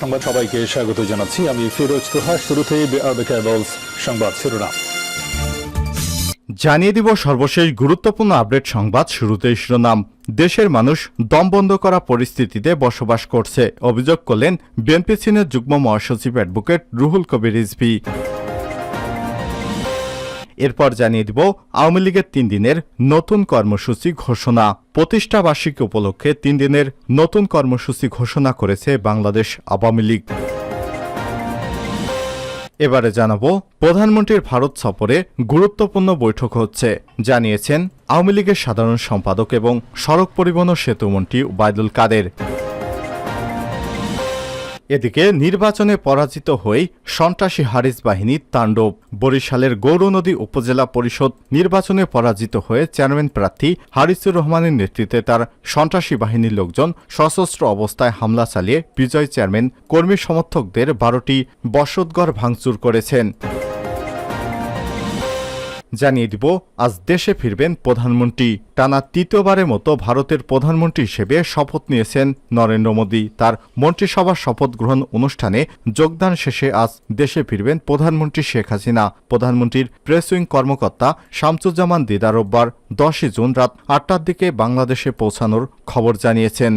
সংবাদ সবাইকে স্বাগত জানাচ্ছি। আমি ফিরোজ তোহা, শুরুতেই সংবাদ শিরোনাম। জানিয়ে দিব সর্বশেষ গুরুত্বপূর্ণ আপডেট সংবাদ শুরুতে শিরোনাম। দেশের মানুষ দম বন্ধ করা পরিস্থিতিতে বসবাস করছে। অভিযোগ করলেন বিএনপি সিনের যুগ্ম মহাসচিব অ্যাডভোকেট রুহুল কবির রিজভি। এরপর জানিয়ে দিব, আওয়ামী লীগের তিন দিনের নতুন কর্মসূচি ঘোষণা। প্রতিষ্ঠা বার্ষিকী উপলক্ষে তিন দিনের নতুন কর্মসূচি ঘোষণা করেছে বাংলাদেশ আওয়ামী লীগ। এবারে জানাব, প্রধানমন্ত্রীর ভারত সফরে গুরুত্বপূর্ণ বৈঠক হচ্ছে। জানিয়েছেন, আওয়ামী লীগের সাধারণ সম্পাদক এবং সড়ক পরিবহন সেতুমন্ত্রী ওবায়দুল কাদের। এদিকে নির্বাচনে পরাজিত হয়ে সন্ত্রাসী হারিস বাহিনীর তাণ্ডব। বরিশালের গৌরনদী উপজেলা পরিষদ নির্বাচনে পরাজিত হয়ে চেয়ারম্যান প্রার্থী হারিসুর রহমানের নেতৃত্বে তার সন্ত্রাসী বাহিনীর লোকজন সশস্ত্র অবস্থায় হামলা চালিয়ে বিজয় চেয়ারম্যান, কর্মী সমর্থকদের বারোটি বসতঘর ভাঙচুর করেছেন। জানিয়ে দিব, আজ দেশে ফিরবেন প্রধানমন্ত্রী। টানা তৃতীয়বারের মতো ভারতের প্রধানমন্ত্রী হিসেবে শপথ নিয়েছেন নরেন্দ্র মোদী। তার মন্ত্রিসভার শপথ গ্রহণ অনুষ্ঠানে যোগদান শেষে আজ দেশে ফিরবেন প্রধানমন্ত্রী শেখ হাসিনা। প্রধানমন্ত্রীর প্রেস উইং কর্মকর্তা শামসুজ্জামান দিদা রোববার দশই জুন রাত আটটার দিকে বাংলাদেশে পৌঁছানোর খবর জানিয়েছেন।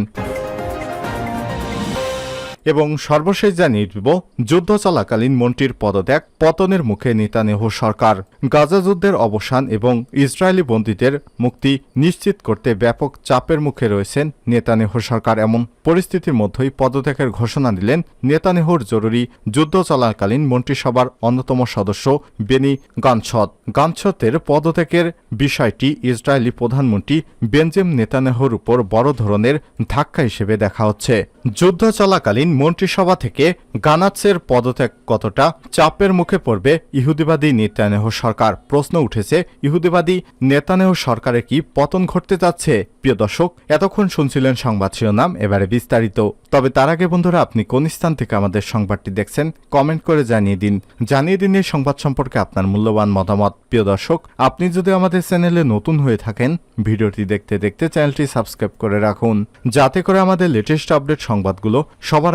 এবং সর্বশেষ জানিয়ে দিব, যুদ্ধ চলাকালীন মন্ত্রীর পদত্যাগ পতনের মুখে নেতানেহ সরকার। গাজা যুদ্ধের অবসান এবং ইসরায়েলি বন্দীদের মুক্তি নিশ্চিত করতে ব্যাপক চাপের মুখে রয়েছেন নেতানেহ সরকার। এমন পরিস্থিতির মধ্যেই পদত্যাগের ঘোষণা দিলেন নেতানেহর জরুরি যুদ্ধ চলাকালীন মন্ত্রিসভার অন্যতম সদস্য বেনি গানছত গানছতের পদত্যাগের বিষয়টি ইসরায়েলি প্রধানমন্ত্রী বেনজেম নেতানেহর উপর বড় ধরনের ধাক্কা হিসেবে দেখা হচ্ছে। যুদ্ধ চলাকালীন মন্ত্রিসভা থেকে গানাৎসের পদত্যাগ কতটা চাপের মুখে পড়বে ইহুদিবাদী নেতানেহ সরকার? প্রশ্ন উঠেছে, ইহুদিবাদী নেতানেহ সরকারের কি পতন ঘটতে যাচ্ছে? প্রিয় দর্শক, এতক্ষণ শুনছিলেন সংবাদ শিরোনাম, এবারে বিস্তারিত। তবে তার আগে বন্ধুরা, আপনি কোন স্থান থেকে আমাদের সংবাদটি দেখছেন, কমেন্ট করে জানিয়ে দিন। জানিয়ে দিন এই সংবাদ সম্পর্কে আপনার মূল্যবান মতামত। প্রিয় দর্শক, আপনি যদি আমাদের চ্যানেলে নতুন হয়ে থাকেন, ভিডিওটি দেখতে দেখতে চ্যানেলটি সাবস্ক্রাইব করে রাখুন। যাতে করে আমাদের লেটেস্ট আপডেট সংবাদগুলো সবার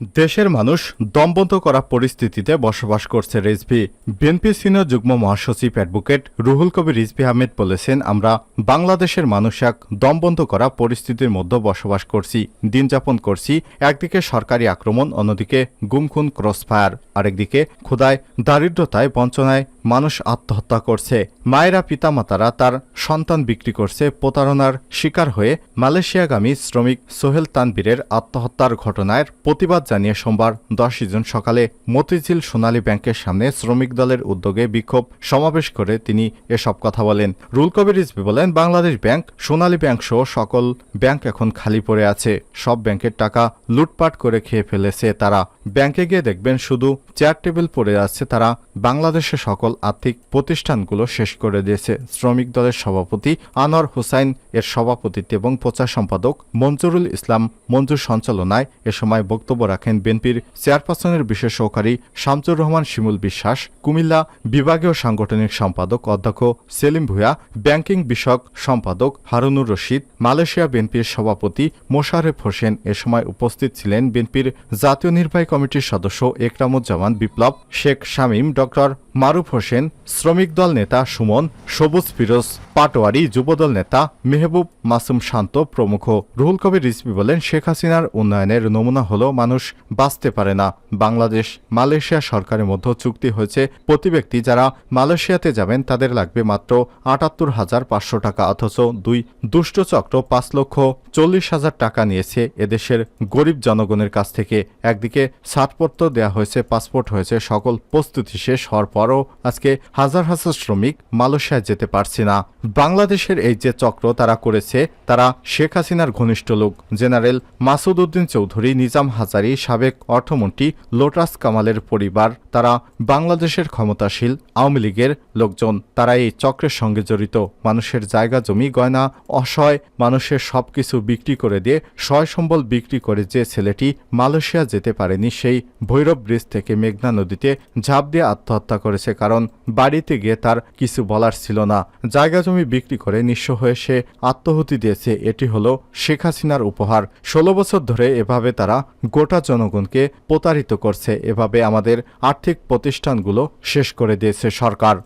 দেশের মানুষ দমবন্ধ করা পরিস্থিতিতে বসবাস করছে রেজভি। বিএনপি সিনিয়র যুগ্ম মহাসচিব অ্যাডভোকেট রুহুল কবির রিজভি আহমেদ বলেছেন, আমরা বাংলাদেশের মানুষ এক, দমবন্ধ করা পরিস্থিতির মধ্যে বসবাস করছি, দিন যাপন করছি, একদিকে সরকারি আক্রমণ, অন্যদিকে গুমখুন ক্রসফায়ার, আরেকদিকে ক্ষুদায় দারিদ্রতায়, বঞ্চনায় মানুষ আত্মহত্যা করছে। মায়েরা, পিতামাতারা তার সন্তান বিক্রি করছে, প্রতারণার শিকার হয়ে মালয়েশিয়াগামী শ্রমিক সোহেল তানবীরের আত্মহত্যার ঘটনার প্রতিবাদ জানিয়ে সোমবার দশই জুন সকালে মতিঝিল সোনালী ব্যাংকের সামনে শ্রমিক দলের উদ্যোগে বিক্ষোভ সমাবেশ করে তিনি এসব কথা বলেন। রুল কবির রিজভি বলেন, বাংলাদেশ ব্যাংক, সোনালী ব্যাংক সহ সকল ব্যাংক এখন খালি পড়ে আছে। সব ব্যাংকের টাকা লুটপাট করে খেয়ে ফেলেছে তারা। ব্যাংকে গিয়ে দেখবেন শুধু চেয়ার টেবিল পড়ে আছে তারা। বাংলাদেশের সকল আর্থিক প্রতিষ্ঠানগুলো শেষ করে দিয়েছে। শ্রমিক দলের সভাপতি আনোয়ার হুসাইন এর সভাপতিত্বে এবং প্রচার সম্পাদক মঞ্জুরুল ইসলাম মঞ্জুর সঞ্চালনায় এ সময় বক্তব্য বিএনপির চেয়ারপারসনের বিশেষ সহকারী শামসুর রহমান শিমুল বিশ্বাস, কুমিল্লা বিভাগীয় সাংগঠনিক সম্পাদক অধ্যক্ষ সেলিম ভুয়া ব্যাংকিং বিষয়ক সম্পাদক হারুনুর রশিদ, মালয়েশিয়া বিএনপির সভাপতি মোশারেফ হোসেন এ সময় উপস্থিত ছিলেন বিএনপির জাতীয় নির্বাহী কমিটির সদস্য একরামুজ্জামান বিপ্লব, শেখ শামীম, ডক্টর মারুফ হোসেন, শ্রমিক দল নেতা সুমন, সবুজ ফিরোজ, পাটোয়ারি যুবদল নেতা মেহবুব মাসুম শান্ত প্রমুখ। রুহুল কবির রিজভি বলেন, শেখ হাসিনার উন্নয়নের নমুনা হল মানুষ বাঁচতে পারে না। বাংলাদেশ, মালয়েশিয়া সরকারের মধ্যে চুক্তি হয়েছে, প্রতি ব্যক্তি যারা মালয়েশিয়াতে যাবেন তাদের লাগবে মাত্র আটাত্তর হাজার পাঁচশো টাকা, অথচ দুই দুষ্ট চক্র পাঁচ লক্ষ চল্লিশ হাজার টাকা নিয়েছে এদেশের গরিব জনগণের কাছ থেকে। একদিকে ছাড়পত্র দেয়া হয়েছে, পাসপোর্ট হয়েছে, সকল প্রস্তুতি শেষ হওয়ার পরও আজকে হাজার হাজার শ্রমিক মালয়েশিয়ায় যেতে পারছে না। বাংলাদেশের এই যে চক্র তারা করেছে, তারা শেখ হাসিনার ঘনিষ্ঠ লোক। জেনারেল মাসুদ উদ্দিন চৌধুরী, নিজাম হাজারি, সাবেক অর্থমন্ত্রী লোটাস কামালের পরিবার, তারা বাংলাদেশের ক্ষমতাশীল আওয়ামী লীগের লোকজন। তারা এই চক্রের সঙ্গে জড়িত। মানুষের জায়গা, জমি, গয়না, অসহায় মানুষের সবকিছু বিক্রি করে দিয়ে সয় সম্বল বিক্রি করে যে ছেলেটি মালয়েশিয়া যেতে পারেনি, সেই ভৈরব ব্রিজ থেকে মেঘনা নদীতে ঝাঁপ দিয়ে আত্মহত্যা করেছে। করেছে কারণ বাড়িতে গিয়ে তার কিছু বলার ছিল না। জায়গা জমি বিক্রি করে নিঃস্ব হয়ে সে আত্মহতি দিয়েছে। এটি হল শেখ হাসিনার উপহার। ষোলো বছর ধরে এভাবে তারা গোটা জনগণকে প্রতারিত করছে। এভাবে আমাদের আর্থিক প্রতিষ্ঠানগুলো শেষ করে দিয়েছে সরকার।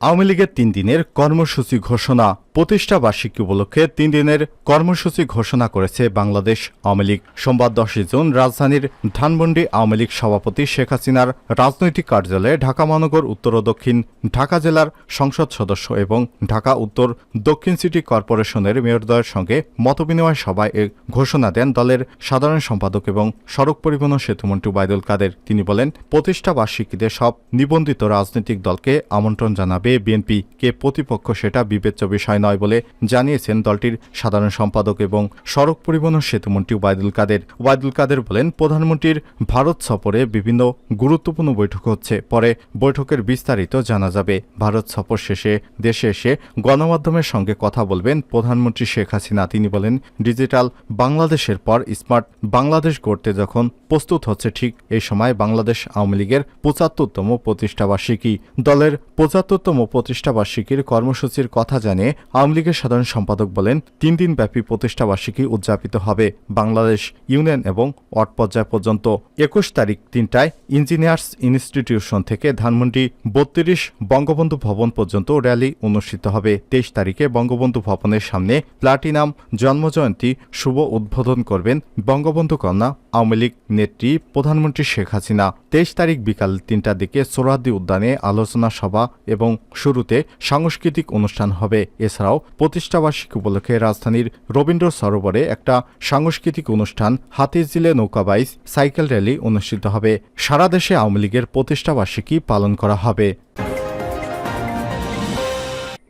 আওয়ামী লীগের তিন দিনের কর্মসূচি ঘোষণা। প্রতিষ্ঠা বার্ষিকী উপলক্ষে তিন দিনের কর্মসূচি ঘোষণা করেছে বাংলাদেশ আওয়ামী লীগ। সোমবার দশই জুন রাজধানীর ধানমন্ডি আওয়ামী লীগ সভাপতি শেখ হাসিনার রাজনৈতিক কার্যালয়ে ঢাকা মহানগর, উত্তর ও দক্ষিণ ঢাকা জেলার সংসদ সদস্য এবং ঢাকা, উত্তর, দক্ষিণ সিটি কর্পোরেশনের মেয়রদ্বয়ের সঙ্গে মতবিনিময় সভায় এ ঘোষণা দেন দলের সাধারণ সম্পাদক এবং সড়ক পরিবহন সেতুমন্ত্রী বাইদুল কাদের। তিনি বলেন, প্রতিষ্ঠা বার্ষিকীতে সব নিবন্ধিত রাজনৈতিক দলকে আমন্ত্রণ জানাবে বিএনপি কে প্রতিপক্ষ সেটা বিবেচ্য বিষয় নয় বলে জানিয়েছেন দলটির সাধারণ সম্পাদক এবং সড়ক পরিবহন সেতুমন্ত্রী ওবায়দুল কাদের। ওবায়দুল কাদের বলেন, প্রধানমন্ত্রীর ভারত সফরে বিভিন্ন গুরুত্বপূর্ণ বৈঠক হচ্ছে, পরে বৈঠকের বিস্তারিত জানা যাবে। ভারত সফর শেষে দেশে এসে গণমাধ্যমের সঙ্গে কথা বলবেন প্রধানমন্ত্রী শেখ হাসিনা। তিনি বলেন, ডিজিটাল বাংলাদেশের পর স্মার্ট বাংলাদেশ গড়তে যখন প্রস্তুত হচ্ছে, ঠিক এই সময় বাংলাদেশ আওয়ামী লীগের পঁচাত্তরতম প্রতিষ্ঠাবার্ষিকী। দলের পঁচাত্তরতম প্রতিষ্ঠাবার্ষিকীর কর্মসূচির কথা জানিয়ে আওয়ামী লীগের সাধারণ সম্পাদক বলেন, তিন দিনব্যাপী প্রতিষ্ঠাবার্ষিকী উদযাপিত হবে বাংলাদেশ ইউনিয়ন এবং ওয়ার্ড পর্যায় পর্যন্ত। একুশ তারিখ তিনটায় ইঞ্জিনিয়ার্স ইনস্টিটিউশন থেকে ধানমন্ডি বত্রিশ বঙ্গবন্ধু ভবন পর্যন্ত র্যালি অনুষ্ঠিত হবে। তেইশ তারিখে বঙ্গবন্ধু ভবনের সামনে প্লাটিনাম জন্মজয়ন্তী শুভ উদ্বোধন করবেন বঙ্গবন্ধু কন্যা আওয়ামী লীগ নেত্রী প্রধানমন্ত্রী শেখ হাসিনা। তেইশ তারিখ বিকাল তিনটার দিকে সোহরাদ্দি উদ্যানে আলোচনা সভা এবং শুরুতে সাংস্কৃতিক অনুষ্ঠান হবে। এছাড়াও প্রতিষ্ঠাবার্ষিকী উপলক্ষে রাজধানীর রবীন্দ্র সরোবরে একটা সাংস্কৃতিক অনুষ্ঠান হাতিঝিলে নৌকাবাইজ সাইকেল র্যালি অনুষ্ঠিত হবে। সারা দেশে আওয়ামী লীগের প্রতিষ্ঠাবার্ষিকী পালন করা হবে।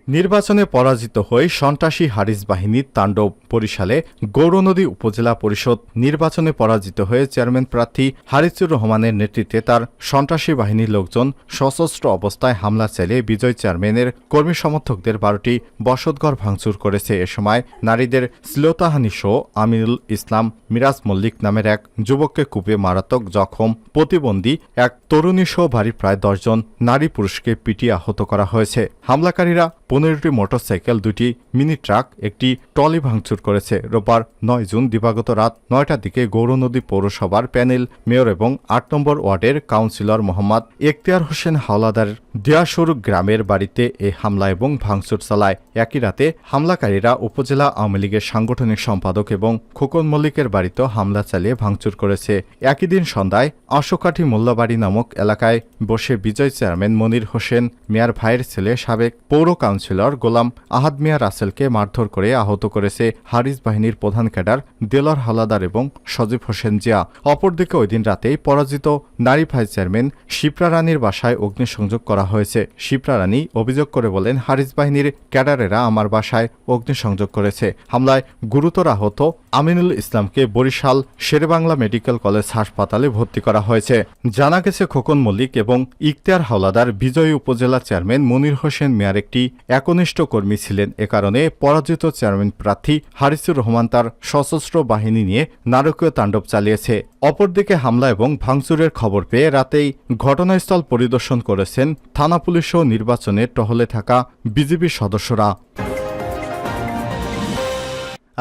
নির্বাচনে পরাজিত হয়ে সন্ত্রাসী হারিস বাহিনীর তাণ্ডব বরিশালে গৌরনদী উপজেলা পরিষদ নির্বাচনে পরাজিত হয়ে চেয়ারম্যান প্রার্থী হারিসুর রহমানের নেতৃত্বে তার সন্ত্রাসী বাহিনীর লোকজন সশস্ত্র অবস্থায় হামলা চালিয়ে বিজয় চেয়ারম্যানের কর্মী সমর্থকদের বারোটি বসতঘর ভাঙচুর করেছে। এ সময় নারীদের শ্লীলতাহানি সহ আমিনুল ইসলাম, মিরাজ মল্লিক নামের এক যুবককে কুপে মারাত্মক জখম প্রতিবন্ধী এক তরুণী সহ ভারী প্রায় দশজন নারী পুরুষকে পিটিয়ে আহত করা হয়েছে। হামলাকারীরা পনেরোটি মোটরসাইকেল, দুটি মিনি ট্রাক, একটি ট্রলি ভাঙচুর করেছে। রোববার নয় জুন দিবাগত রাত নয়টার দিকে গৌরনদী পৌরসভার প্যানেল মেয়র এবং আট নম্বর ওয়ার্ডের কাউন্সিলর মোহাম্মদ এখতিয়ার হোসেন হাওলাদার দিয়াসুর গ্রামের বাড়িতে এ হামলা এবং ভাঙচুর চালায়। একই রাতে হামলাকারীরা উপজেলা আওয়ামী লীগের সাংগঠনিক সম্পাদক এবং খোকন মল্লিকের বাড়িতেও হামলা চালিয়ে ভাঙচুর করেছে। একই দিন সন্ধ্যায় আশোকাঠি মোল্লাবাড়ি নামক এলাকায় বসে বিজয় চেয়ারম্যান মনির হোসেন, মেয়ার ভাইয়ের ছেলে সাবেক পৌর কাউন্সিলর গোলাম আহাদ মিয়া রাসেলকে মারধর করে আহত করেছে হারিস বাহিনীর প্রধান ক্যাডার দেলর হালাদার এবং সজীব হোসেন জিয়া। অপরদিকে ওই দিন রাতেই পরাজিত নারী ভাইস চেয়ারম্যান শিপ্রা রানীর বাসায় অগ্নিসংযোগ করা হয়েছে। শিপ্রা রানী অভিযোগ করে বলেন, হারিস বাহিনীর ক্যাডারেরা আমার বাসায় অগ্নিসংযোগ করেছে। হামলায় গুরুতর আহত আমিনুল ইসলামকে বরিশাল শেরেবাংলা মেডিকেল কলেজ হাসপাতালে ভর্তি করা হয়েছে। জানা গেছে খোকন মল্লিক এবং ইকতিয়ার হাওলাদার বিজয়ী উপজেলা চেয়ারম্যান মনির হোসেন মেয়ার একটি একনিষ্ঠ কর্মী ছিলেন এ কারণে পরাজিত চেয়ারম্যান প্রার্থী হারিসুর রহমান তার সশস্ত্র বাহিনী নিয়ে নারকীয় তাণ্ডব চালিয়েছে। অপরদিকে হামলা এবং ভাঙচুরের খবর পেয়ে রাতেই ঘটনাস্থল পরিদর্শন করেছেন থানা পুলিশ ও নির্বাচনে টহলে থাকা বিজেপির সদস্যরা।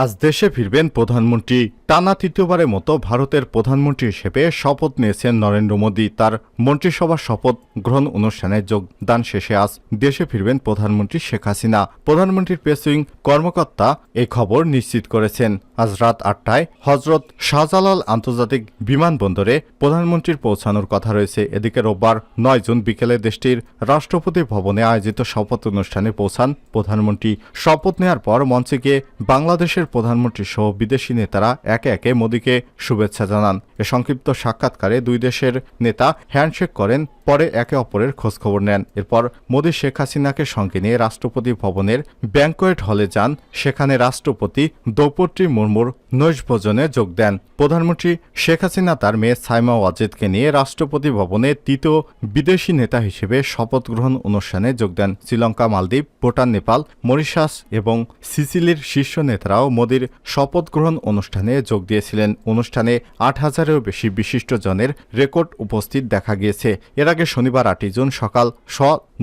আজ দেশে ফিরবেন প্রধানমন্ত্রী। টানা তৃতীয়বারের মতো ভারতের প্রধানমন্ত্রী হিসেবে শপথ নিয়েছেন নরেন্দ্র মোদী। তার মন্ত্রিসভার শপথ গ্রহণ অনুষ্ঠানে যোগদান শেষে আজ দেশে ফিরবেন প্রধানমন্ত্রী শেখ হাসিনা। প্রধানমন্ত্রীর প্রেসিং কর্মকর্তা এ খবর নিশ্চিত করেছেন। আজ রাত আটটায় হজরত শাহজালাল আন্তর্জাতিক বিমানবন্দরে প্রধানমন্ত্রীর পৌঁছানোর কথা রয়েছে। এদিকে রোববার নয় জুন বিকেলে দেশটির রাষ্ট্রপতি ভবনে আয়োজিত শপথ অনুষ্ঠানে পৌঁছান প্রধানমন্ত্রী। শপথ নেওয়ার পর মঞ্চে গিয়ে বাংলাদেশের প্রধানমন্ত্রী সহ বিদেশি নেতারা একে একে মোদীকে শুভেচ্ছা জানান। এ সংক্ষিপ্ত সাক্ষাৎকারে দুই দেশের নেতা হ্যান্ডশেক করেন পরে একে অপরের খোঁজখবর নেন। এরপর মোদী শেখ হাসিনাকে সঙ্গে নিয়ে রাষ্ট্রপতি ভবনের ব্যাংকোয়েট হলে যান। সেখানে রাষ্ট্রপতি দ্রৌপদী মুর্মুর নৈশভোজনে যোগ দেন। প্রধানমন্ত্রী শেখ হাসিনা তার মেয়ে সাইমা ওয়াজেদকে নিয়ে রাষ্ট্রপতি ভবনে তৃতীয় বিদেশি নেতা হিসেবে শপথ গ্রহণ অনুষ্ঠানে যোগ দেন। শ্রীলঙ্কা, মালদ্বীপ, ভুটান, নেপাল, মরিশাস এবং সিসিলির শীর্ষ নেতারাও মোদীর শপথ গ্রহণ অনুষ্ঠানে যোগ দিয়েছিলেন। অনুষ্ঠানে আট হাজারেরও বেশি বিশিষ্ট জনের রেকর্ড উপস্থিত দেখা গিয়েছে। এর আগে শনিবার আটই জুন সকাল স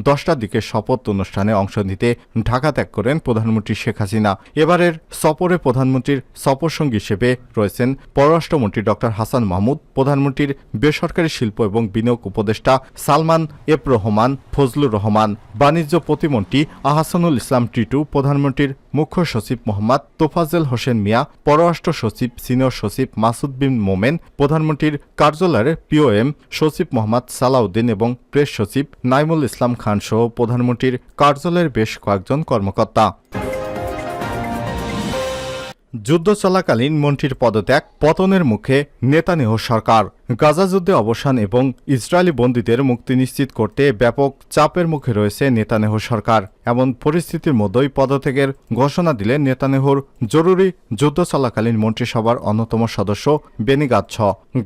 দশটার দিকে শপথ অনুষ্ঠানে অংশ নিতে ঢাকা ত্যাগ করেন প্রধানমন্ত্রী শেখ হাসিনা। এবারের সফরে প্রধানমন্ত্রীর সফরসঙ্গী হিসেবে রয়েছেন পররাষ্ট্রমন্ত্রী ডক্টর হাসান মাহমুদ, প্রধানমন্ত্রীর বেসরকারি শিল্প এবং বিনিয়োগ উপদেষ্টা সালমান এফ রহমান, ফজলুর রহমান, বাণিজ্য প্রতিমন্ত্রী আহাসানুল ইসলাম টিটু, প্রধানমন্ত্রীর মুখ্য সচিব মোহাম্মদ তোফাজেল হোসেন মিয়া, পররাষ্ট্র সচিব, সিনিয়র সচিব মাসুদ বিন মোমেন, প্রধানমন্ত্রীর কার্যালয়ের পিওএম সচিব মোহাম্মদ সালাউদ্দিন এবং প্রেস সচিব নাইমুল ইসলাম খান সহ প্রধানমন্ত্রীর কার্যালয়ের বেশ কয়েকজন কর্মকর্তা। যুদ্ধ চলাকালীন মন্ত্রীর পদত্যাগ পতনের মুখে নেতানেহ সরকার। গাজা যুদ্ধে অবসান এবং ইসরায়েলি বন্দীদের মুক্তি নিশ্চিত করতে ব্যাপক চাপের মুখে রয়েছে নেতানেহ সরকার। এমন পরিস্থিতির মধ্যেই পদত্যাগের ঘোষণা দিলেন নেতানেহুর জরুরি যুদ্ধ চলাকালীন মন্ত্রিসভার অন্যতম সদস্য বেনি গাচ্ছ।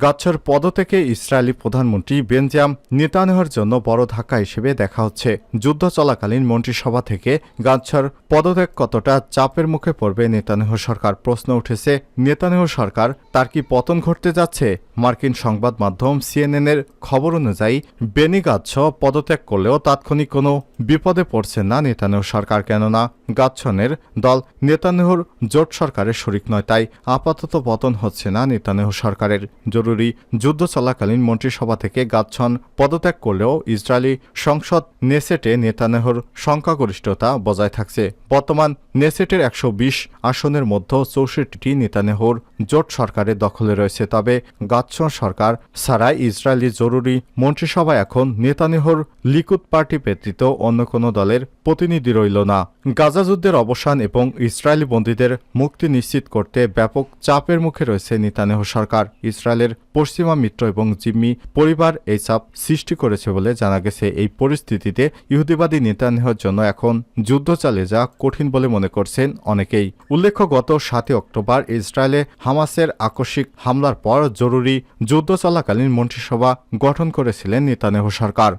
গাচ্ছর পদত্যাগে ইসরায়েলি প্রধানমন্ত্রী বেনজাম নেতানেহর জন্য বড় ধাক্কা হিসেবে দেখা হচ্ছে। যুদ্ধ চলাকালীন মন্ত্রিসভা থেকে গাচ্ছর পদত্যাগ কতটা চাপের মুখে পড়বে নেতানেহ সরকার প্রশ্ন উঠেছে। নেতানেহ সরকার, তার কি পতন ঘটতে যাচ্ছে? মার্কিন সংবাদ মাধ্যম সিএনএনের খবর অনুযায়ী, বেনি গাচ্ছ পদত্যাগ করলেও তাৎক্ষণিক কোনো বিপদে পড়ছে না নেতানেহ সরকার, কেননা গাচ্ছনের দল নেতানেহুর জোট সরকারের শরিক নয়, তাই আপাতত পতন হচ্ছে না নেতানেহ সরকারের। জরুরি যুদ্ধ চলাকালীন মন্ত্রিসভা থেকে গাচ্ছন পদত্যাগ করলেও ইসরায়েলি সংসদ নেসেটে নেতানেহুর সংখ্যাগরিষ্ঠতা বজায় থাকছে। বর্তমান নেসেটের একশো বিশ আসনের মধ্যে চৌষট্টিটি নেতানেহুর জোট সরকারের দখলে রয়েছে, তবে গাচ্ছন সরকার ছাড়াই ইসরায়েলি জরুরি মন্ত্রিসভা এখন নেতানেহুর লিকুদ পার্টি ব্যতীত অন্য কোনো দলের প্রতিনিধি রইল না। গাজা যুদ্ধের অবসান এবং ইসরায়েলি বন্দীদের মুক্তি নিশ্চিত করতে ব্যাপক চাপের মুখে রয়েছে নিতানেহ সরকার। ইসরায়েলের পশ্চিমা মিত্র এবং জিম্মি পরিবার এই চাপ সৃষ্টি করেছে বলে জানা গেছে। এই পরিস্থিতিতে ইহুদিবাদী নেতানেহর জন্য এখন যুদ্ধ চালিয়ে যাওয়া কঠিন বলে মনে করছেন অনেকেই। উল্লেখ্য, গত সাতই অক্টোবর ইসরায়েলে হামাসের আকস্মিক হামলার পর জরুরি যুদ্ধ চলাকালীন মন্ত্রিসভা গঠন করেছিলেন নেতানেহ সরকার।